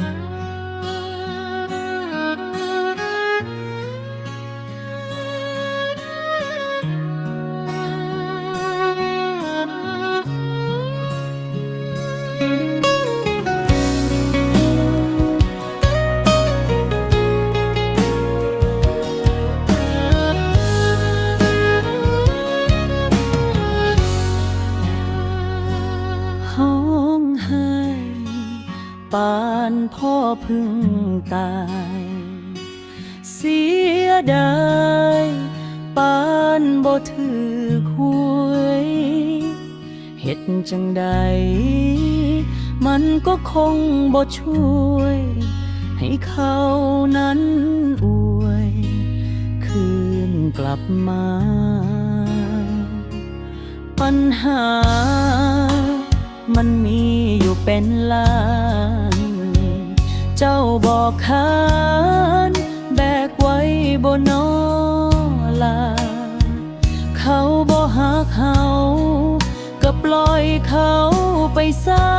ห้ ปานพ่อพึ่งตาย เสียดายปานบ่ถือหวยเฮ็ดจังใด มันก็คงบ่ช่วย ให้เขานั้นอวย คืนกลับมา ปัญหามันมี เป็นล้าน เจ้าบอกขานแบกไว้บนนอลา เขาบ่หักเขาก็ปล่อยเขาไปซะ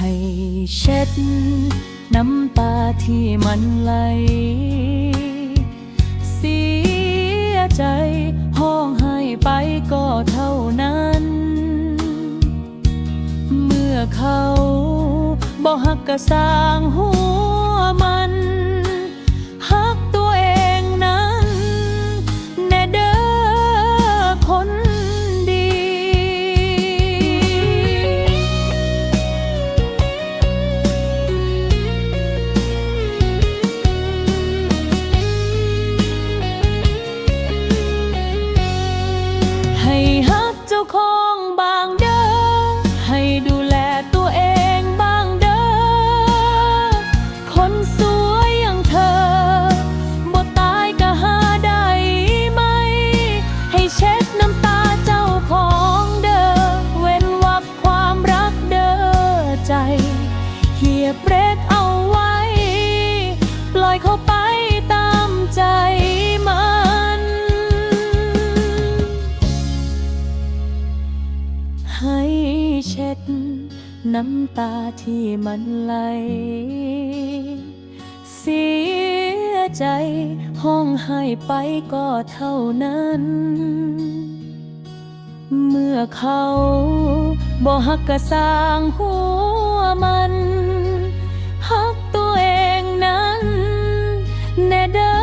ให้เช็ด น้ำตาที่มันไหล เสียใจห้องให้ไปก็เท่านั้น เมื่อเขาบอกหักกระสางหัวมัน เช็ด น้ำตาที่มันไหล เสียใจห้องให้ไปก็เท่านั้น เมื่อเขาบอกฮักกะสร้างหัวมันฮักตัวเองนั้นแน่เด้อ